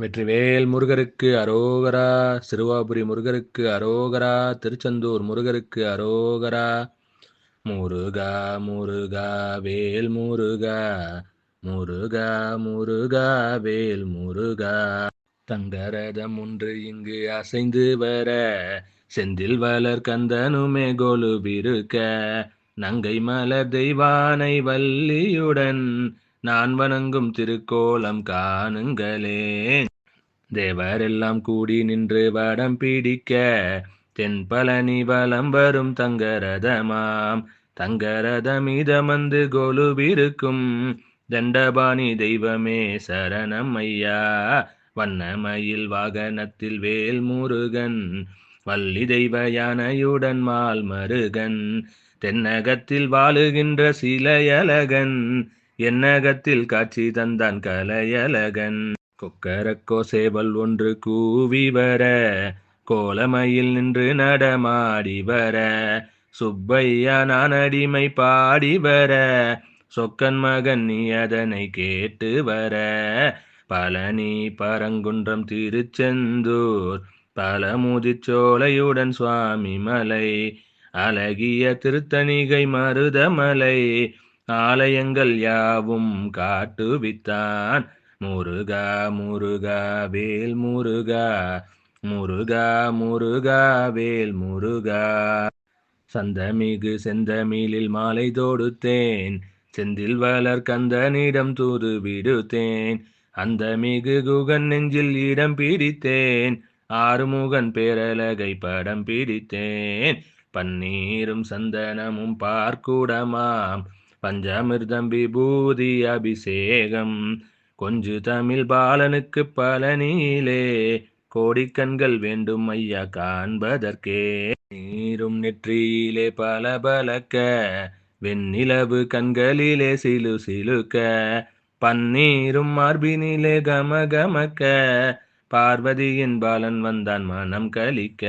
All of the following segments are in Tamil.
வெற்றிவேல் முருகருக்கு அரோகரா சிறுவாபுரி முருகருக்கு அரோகரா திருச்செந்தூர் முருகருக்கு அரோகரா. முருகா முருகா வேல் முருகா. முருகா முருகா வேல் முருகா. தங்கரதம் ஒன்று இங்கு அசைந்து வர செந்தில் வளர் கந்தனுமே கொலுபிருக்க நங்கை மலர் தெய்வானை வள்ளியுடன் நான் வணங்கும் திருக்கோலம் காணுங்களே. தேவரெல்லாம் கூடி நின்று வடம் பிடிக்க தென்பழனி வலம் வரும் தங்கரதமாம். தங்கரதமிதமந்து கொலுவிருக்கும் தண்டபாணி தெய்வமே சரணம் ஐயா. வண்ணமயில் வாகனத்தில் வேல் முருகன் வள்ளி தெய்வ யானையுடன் மால் மருகன் தென்னகத்தில் வாழுகின்ற சிலையழகன் என்னகத்தில் காட்சி தந்தான் கலையழகன். கொக்கரக்கோ சேவல் ஒன்று கூவி வர கோலமையில் நின்று நடமாடி வர சுப்பையா நான் அடிமை பாடி வர சொக்கன் மகன் நீ அதனை கேட்டு வர. பழனி பரங்குன்றம் திருச்செந்தூர் பழமுதிச்சோலையுடன் சுவாமி மலை அழகிய திருத்தணிகை மருதமலை ஆலயங்கள் யாவும் காட்டுவித்தான். முருகா முருகா வேல் முருகா. முருகா முருகா வேல் முருகா. சந்தமிகு செந்தமிழில் மாலை தொடுத்தேன். செந்தில் வளர் கந்தனிடம் தூது விடுத்தேன். அந்த மிகு குகன் நெஞ்சில் இடம் பிடித்தேன் ஆறுமுகன் பேரலகை படம் பிடித்தேன் பன்னீரும் சந்தனமும் பார்க்கூடமாம். பஞ்சாமிர்தம் விபூதி அபிஷேகம். கொஞ்சு தமிழ் பாலனுக்கு பழனியிலே கோடிக்கண்கள் வேண்டும் ஐயா காண்பதற்கே. நீரும் நெற்றியிலே பல பலக்க. வெண்ணிலவு கண்களிலே சிலு சிலுக்க. பன்னீரும் மார்பினிலே கம கமக்க. பார்வதியின் பாலன் வந்தான் மனம் கலிக்க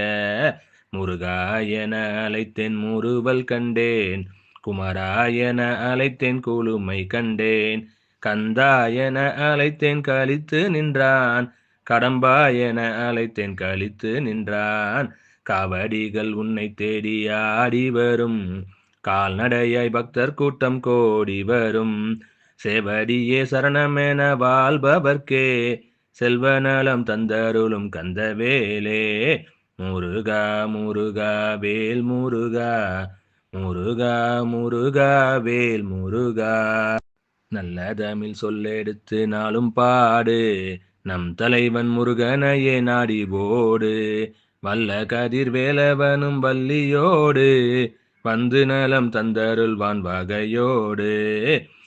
முருகாயன அழைத்தேன் முறுவல் கண்டேன். குமராயன அழைத்தேன் கூலுமை கண்டேன். கந்தாயன அழைத்தேன் கழித்து நின்றான். கடம்பாயன அழைத்தேன் கழித்து நின்றான். காவடிகள் உன்னை தேடி ஆடி வரும். கால்நடையாய் பக்தர் கூட்டம் கோடி வரும். செவடியே சரணமென வாழ்பவர்க்கே செல்வநலம் தந்தருளும் கந்தவேலே. முருகா முருகா வேல் முருகா முருகா முருகா வேல் முருகா. நல்ல தமிழ் சொல்லெடுத்து நாளும் பாடு. நம் தலைவன் முருகனையே நாடி போடு. வல்ல கதிர் வேலவனும் வள்ளியோடு. வந்து நலம் தந்தருள்வான் வகையோடு.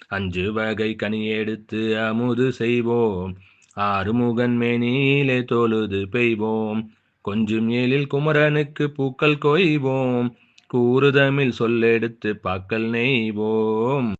அஞ்சு வகை கனி எடுத்து அமுது செய்வோம். ஆறுமுகன் மேனியிலே தொழுது பெய்வோம். கொஞ்சம் ஏழில் குமரனுக்கு பூக்கள் கொய்வோம். கூறுதமிழ் சொல்லெடுத்து பாக்கல் நெய்வோம்.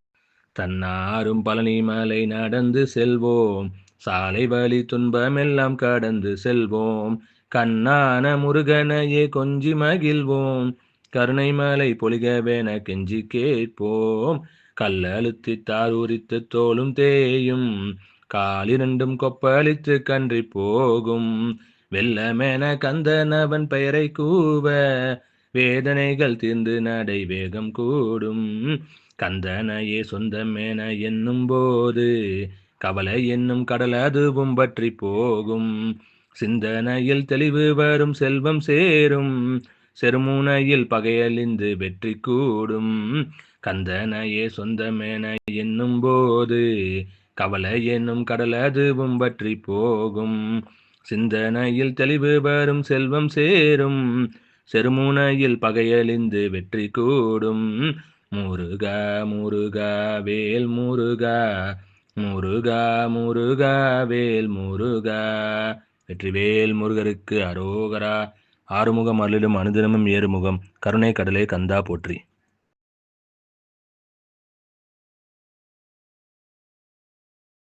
தன்னாரும் பழனி மலை நடந்து செல்வோம். சாலை வழி துன்பமெல்லாம் கடந்து செல்வோம். கண்ணான முருகனையே கொஞ்சி மகிழ்வோம். கருணை மலை பொலிகவேன கெஞ்சி கேட்போம். கல்லழுத்தி தாரூரித்து தோளும் தேயும். காலிரண்டும் கொப்பளித்து கன்றி போகும். வெள்ளமென கந்தனவன் பெயரை கூவ வேதனைகள் தீர்ந்து நடை வேகம் கூடும். கந்தனையே சொந்தமேன என்னும் போது கவலை என்னும் கடல் அதுவும் பற்றி போகும். சிந்தனையில் தெளிவு வரும் செல்வம் சேரும். செருமுனையில் பகையழிந்து வெற்றி கூடும். கந்தனையே சொந்தமென என்னும் போது கவலை என்னும் கடல் அதுவும் பற்றி போகும். சிந்தனையில் தெளிவு வரும் செல்வம் சேரும். செருமுனையில் பகையழிந்து வெற்றி கூடும். முருகா முருகா வேல் முருகா. முருகா முருகா வேல் முருகா. வெற்றிவேல் முருகருக்கு அரோகரா. ஆறுமுகம் அருளிலும் அனுதினமும் ஏறுமுகம். கருணை கடலே கந்தா போற்றி.